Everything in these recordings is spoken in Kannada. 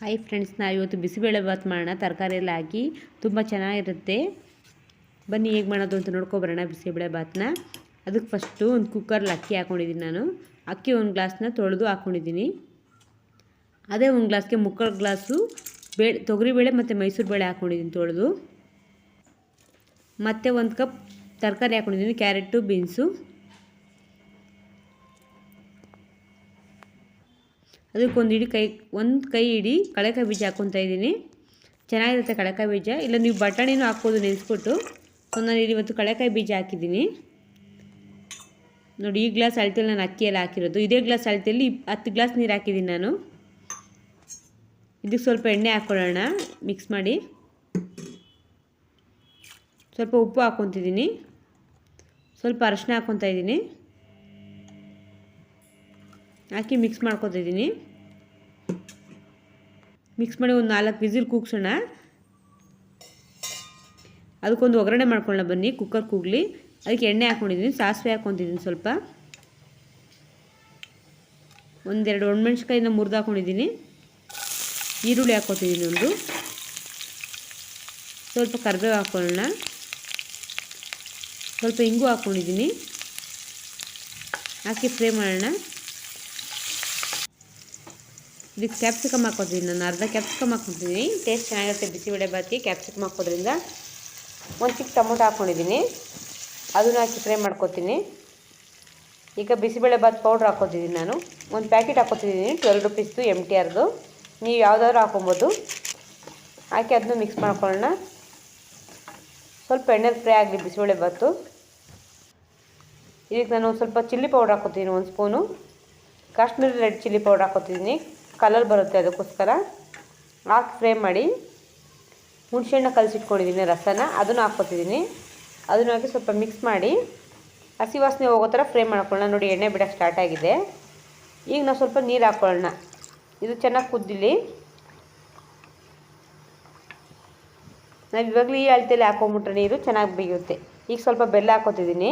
ಹಾಯ್ ಫ್ರೆಂಡ್ಸ್ ನಾವು ಇವತ್ತು ಬಿಸಿಬೇಳೆ ಬಾತ್ ಮಾಡೋಣ. ತರಕಾರಿ ಎಲ್ಲ ಹಾಕಿ ತುಂಬ ಚೆನ್ನಾಗಿರುತ್ತೆ. ಬನ್ನಿ ಹೇಗೆ ಮಾಡೋದು ಅಂತ ನೋಡ್ಕೊಬರೋಣ ಬಿಸಿಬೇಳೆ ಭಾತ್ನ. ಅದಕ್ಕೆ ಫಸ್ಟು ಒಂದು ಕುಕ್ಕರ್ಲಿ ಅಕ್ಕಿ ಹಾಕ್ಕೊಂಡಿದ್ದೀನಿ ನಾನು. ಅಕ್ಕಿ ಒಂದು ಗ್ಲಾಸ್ನ ತೊಳೆದು ಹಾಕ್ಕೊಂಡಿದ್ದೀನಿ ಅದೇ ಒಂದು ಗ್ಲಾಸ್ಗೆ ಮುಕ್ಕಾಲು ಗ್ಲಾಸು ಬೇಳೆ ತೊಗರಿಬೇಳೆ ಮತ್ತು ಮೈಸೂರು ಬೇಳೆ ಹಾಕ್ಕೊಂಡಿದ್ದೀನಿ ತೊಳೆದು. ಮತ್ತು ಒಂದು ಕಪ್ ತರಕಾರಿ ಹಾಕ್ಕೊಂಡಿದ್ದೀನಿ ಕ್ಯಾರೆಟು ಬೀನ್ಸು ಅದಕ್ಕೆ ಒಂದು ಇಡೀ ಕೈ, ಒಂದು ಕೈ ಇಡೀ ಕಳೆಕಾಯಿ ಬೀಜ ಹಾಕ್ಕೊತಾ ಇದ್ದೀನಿ. ಚೆನ್ನಾಗಿರುತ್ತೆ ಕಳೆಕಾಯಿ ಬೀಜ. ಇಲ್ಲ ನೀವು ಬಟಾಣಿನೂ ಹಾಕ್ಬೋದು ನೆನೆಸ್ಬಿಟ್ಟು. ಸೊ, ನಾನು ಇಲ್ಲಿ ಇವತ್ತು ಕಳೆಕಾಯಿ ಬೀಜ ಹಾಕಿದ್ದೀನಿ. ನೋಡಿ, ಈ ಗ್ಲಾಸ್ ಅಳತೆಯಲ್ಲಿ ನಾನು ಅಕ್ಕಿಯಲ್ಲಿ ಹಾಕಿರೋದು. ಇದೇ ಗ್ಲಾಸ್ ಅಳತೆಯಲ್ಲಿ ಹತ್ತು ಗ್ಲಾಸ್ ನೀರು ಹಾಕಿದ್ದೀನಿ ನಾನು. ಇದಕ್ಕೆ ಸ್ವಲ್ಪ ಎಣ್ಣೆ ಹಾಕ್ಕೊಳ್ಳೋಣ ಮಿಕ್ಸ್ ಮಾಡಿ. ಸ್ವಲ್ಪ ಉಪ್ಪು ಹಾಕ್ಕೊತಿದ್ದೀನಿ ಸ್ವಲ್ಪ ಅರಶಿನ ಹಾಕ್ಕೊತಾ ಇದ್ದೀನಿ. ಹಾಕಿ ಮಿಕ್ಸ್ ಮಾಡ್ಕೊತಿದ್ದೀನಿ ಮಿಕ್ಸ್ ಮಾಡಿ ಒಂದು ನಾಲ್ಕು ವಿಸಿಲ್ ಕೂಗ್ಸೋಣ. ಅದಕ್ಕೊಂದು ಒಗ್ಗರಣೆ ಮಾಡ್ಕೊಳ್ಳೋಣ ಬನ್ನಿ ಕುಕ್ಕರ್ ಕೂಗ್ಲಿ. ಅದಕ್ಕೆ ಎಣ್ಣೆ ಹಾಕ್ಕೊಂಡಿದ್ದೀನಿ, ಸಾಸಿವೆ ಹಾಕ್ಕೊತಿದ್ದೀನಿ ಸ್ವಲ್ಪ. ಒಂದೆರಡು ಒಣಮೆಣ್ಸ್ಕಾಯಿನ ಮುರಿದು ಹಾಕ್ಕೊಂಡಿದ್ದೀನಿ ಈರುಳ್ಳಿ ಹಾಕ್ಕೊತಿದ್ದೀನಿ ಒಂದು. ಸ್ವಲ್ಪ ಕರಿಬೇವು ಹಾಕ್ಕೊಳ್ಳೋಣ. ಸ್ವಲ್ಪ ಇಂಗು ಹಾಕ್ಕೊಂಡಿದ್ದೀನಿ. ಹಾಕಿ ಫ್ರೈ ಮಾಡೋಣ. ಇದಕ್ಕೆ ಕ್ಯಾಪ್ಸಿಕಮ್ ಹಾಕೋತೀನಿ ನಾನು ಅರ್ಧ ಕ್ಯಾಪ್ಸಿಕಮ್ ಹಾಕ್ಕೊತೀನಿ ಟೇಸ್ಟ್ ಚೆನ್ನಾಗಿರುತ್ತೆ ಬಿಸಿಬೇಳೆ ಬಾತಿ ಕ್ಯಾಪ್ಸಿಕಮ್ ಹಾಕೋದ್ರಿಂದ. ಒಂದು ಚಿಕ್ಕ ಟೊಮೊಟೊ ಹಾಕ್ಕೊಂಡಿದ್ದೀನಿ ಅದನ್ನು ಹಾಕಿ ಫ್ರೈ ಮಾಡ್ಕೊತೀನಿ. ಈಗ ಬಿಸಿಬೇಳೆ ಬಾತ್ ಪೌಡ್ರ್ ಹಾಕೋತಿದ್ದೀನಿ ನಾನು. ಒಂದು ಪ್ಯಾಕೆಟ್ ಹಾಕೋತಿದ್ದೀನಿ ಟ್ವೆಲ್ ರುಪೀಸ್ದು ಎಂ ಟಿ ಆರ್ದು ನೀವು ಯಾವುದಾದ್ರು ಹಾಕೊಬೋದು. ಹಾಕಿ ಅದನ್ನು ಮಿಕ್ಸ್ ಮಾಡ್ಕೊಳ್ಳೋಣ. ಸ್ವಲ್ಪ ಎಣ್ಣೆಲಿ ಫ್ರೈ ಆಗಲಿ ಬಿಸಿಬೇಳೆ ಬಾತು. ಇದಕ್ಕೆ ನಾನು ಸ್ವಲ್ಪ ಚಿಲ್ಲಿ ಪೌಡ್ರ್ ಹಾಕ್ಕೊತೀನಿ ಒಂದು spoon Kashmiri red chilli powder ಹಾಕ್ಕೊತಿದ್ದೀನಿ colour ಬರುತ್ತೆ ಅದಕ್ಕೋಸ್ಕರ. ಹಾಕಿ ಫ್ರೈ ಮಾಡಿ. ಹುಣಸೆಹಣ್ಣು ಕಲಸಿಟ್ಕೊಂಡಿದ್ದೀನಿ ರಸನ. ಅದನ್ನು ಹಾಕ್ಕೊತಿದ್ದೀನಿ ಅದನ್ನು ಹಾಕಿ ಸ್ವಲ್ಪ ಮಿಕ್ಸ್ ಮಾಡಿ. ಹಸಿ ವಾಸನೆ ಹೋಗೋ ಥರ ಫ್ರೈ ಮಾಡ್ಕೊಳ್ಳೋಣ. ನೋಡಿ, ಎಣ್ಣೆ ಬಿಡೋಕ್ಕೆ ಸ್ಟಾರ್ಟ್ ಆಗಿದೆ. ಈಗ ನಾವು ಸ್ವಲ್ಪ ನೀರು ಹಾಕ್ಕೊಳ್ಳೋಣ ಇದು ಚೆನ್ನಾಗಿ ಕುದ್ದಿಲಿ. ನಾವು ಇವಾಗಲೂ ಈ ಅಳತೆಯಲ್ಲಿ ಹಾಕೊಂಬಿಟ್ರೆ ನೀರು ಚೆನ್ನಾಗಿ ಬೇಯುತ್ತೆ. ಈಗ ಸ್ವಲ್ಪ ಬೆಲ್ಲ ಹಾಕೋತಿದ್ದೀನಿ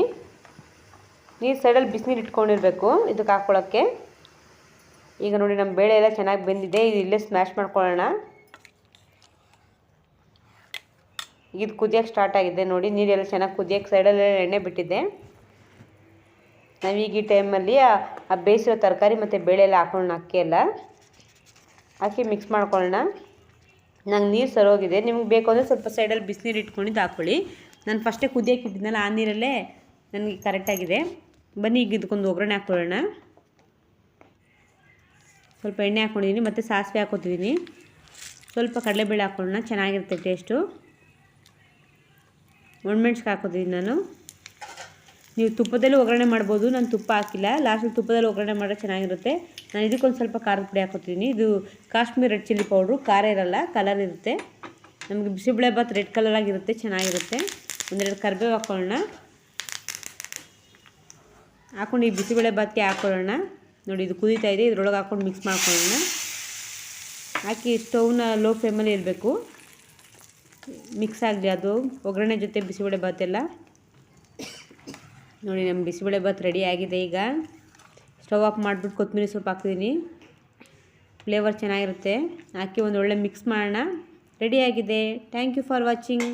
ನೀರು ಸೈಡಲ್ಲಿ ಬಿಸಿನೀರು ಇಟ್ಕೊಂಡಿರಬೇಕು ಇದಕ್ಕೆ ಹಾಕ್ಕೊಳ್ಳೋಕ್ಕೆ ಈಗ ನೋಡಿ ನಮ್ಮ ಬೇಳೆ ಎಲ್ಲ ಚೆನ್ನಾಗಿ ಬೆಂದಿದೆ, ಇದು ಇಲ್ಲೇ ಸ್ಮ್ಯಾಶ್ ಮಾಡ್ಕೊಳ್ಳೋಣ. ಇದು ಕುದಿಯೋಕ್ಕೆ ಸ್ಟಾರ್ಟ್ ಆಗಿದೆ ನೋಡಿ, ನೀರೆಲ್ಲ ಚೆನ್ನಾಗಿ ಕುದಿಯೋಕೆ ಸೈಡಲ್ಲಿ ಎಣ್ಣೆ ಬಿಟ್ಟಿದ್ದೆ ನಾವೀಗ ಈ ಟೈಮಲ್ಲಿ ಆ ಬೇಯಿಸಿರೋ ತರಕಾರಿ ಮತ್ತು ಬೇಳೆ ಎಲ್ಲ ಹಾಕೊಳ್ಳೋಣ, ಅಕ್ಕಿ ಎಲ್ಲ. ಹಾಕಿ ಮಿಕ್ಸ್ ಮಾಡ್ಕೊಳ್ಳೋಣ. ನಂಗೆ ನೀರು ಸರೋಗಿದೆ, ನಿಮ್ಗೆ ಬೇಕು ಅಂದರೆ ಸ್ವಲ್ಪ ಸೈಡಲ್ಲಿ ಬಿಸಿನೀರು ಇಟ್ಕೊಂಡಿದ್ದು ಹಾಕ್ಕೊಳ್ಳಿ ನಾನು ಫಸ್ಟೇ ಕುದಿಯೋಕೆ ಇಟ್ಟಿದ್ನಲ್ಲ, ಆ ನೀರಲ್ಲೇ ನನಗೆ ಕರೆಕ್ಟಾಗಿದೆ ಬನ್ನಿ ಈಗ ಇದಕ್ಕೊಂದು ಒಗ್ಗರಣೆ ಹಾಕ್ಕೊಳ್ಳೋಣ ಸ್ವಲ್ಪ ಎಣ್ಣೆ ಹಾಕ್ಕೊಂಡಿದ್ದೀನಿ ಮತ್ತು ಸಾಸಿವೆ ಹಾಕೋತಿದ್ದೀನಿ ಸ್ವಲ್ಪ ಕಡಲೆಬೇಳೆ ಹಾಕ್ಕೊಳ್ಳೋಣ ಚೆನ್ನಾಗಿರುತ್ತೆ ಟೇಸ್ಟು. ಒಣಮೆಣ್ಸ್ಕಾಯಿ ಹಾಕೋತಿದ್ದೀನಿ ನಾನು. ನೀವು ತುಪ್ಪದಲ್ಲೂ ಒಗ್ಗರಣೆ ಮಾಡ್ಬೋದು, ನಾನು ತುಪ್ಪ ಹಾಕಿಲ್ಲ. ಲಾಸ್ಟಲ್ಲಿ ತುಪ್ಪದಲ್ಲಿ ಒಗ್ಗರಣೆ ಮಾಡಿದ್ರೆ ಚೆನ್ನಾಗಿರುತ್ತೆ. ನಾನು ಇದಕ್ಕೊಂದು ಸ್ವಲ್ಪ ಖಾರದ ಪುಡಿ ಹಾಕೋತಿದ್ದೀನಿ ಇದು ಕಾಶ್ಮೀರ್ ರೆಡ್ ಚಿಲ್ಲಿ ಪೌಡ್ರು, ಖಾರ ಇರಲ್ಲ, ಕಲರ್ ಇರುತ್ತೆ. ನಮಗೆ ಬಿಸಿಬೇಳೆ ಬಾತ್ ರೆಡ್ ಕಲರಾಗಿರುತ್ತೆ ಚೆನ್ನಾಗಿರುತ್ತೆ. ಒಂದೆರಡು ಕರಿಬೇವು ಹಾಕೊಳ್ಳೋಣ. ಹಾಕೊಂಡು ಈ ಬಿಸಿಬೇಳೆ ಬಾತ್ಗೆ ಹಾಕ್ಕೊಳ್ಳೋಣ ನೋಡಿ, ಇದು ಕುದೀತಾ ಇದೆ. ಇದ್ರೊಳಗೆ ಹಾಕ್ಕೊಂಡು ಮಿಕ್ಸ್ ಮಾಡ್ಕೊಳ್ಳೋಣ. ಹಾಕಿ ಸ್ಟೌವ್ನ ಲೋ ಫ್ಲೇಮಲ್ಲಿ ಇರಬೇಕು ಮಿಕ್ಸ್ ಆಗಲಿ ಅದು. ಒಗ್ಗರಣೆ ಜೊತೆ ಬಿಸಿಬೇಳೆ ಬಾತೆಲ್ಲ ನೋಡಿ ನಮ್ಮ ಬಿಸಿಬೇಳೆ ಬಾತ್ ರೆಡಿ ಆಗಿದೆ ಈಗ. ಸ್ಟವ್ ಆಫ್ ಮಾಡಿಬಿಟ್ಟು ಕೊತ್ತಂಬರಿ ಸೊಪ್ಪು ಹಾಕ್ತೀನಿ. ಫ್ಲೇವರ್ ಚೆನ್ನಾಗಿರುತ್ತೆ. ಹಾಕಿ ಒಂದು ಒಳ್ಳೆ ಮಿಕ್ಸ್ ಮಾಡೋಣ ರೆಡಿಯಾಗಿದೆ ಥ್ಯಾಂಕ್ ಯು ಫಾರ್ ವಾಚಿಂಗ್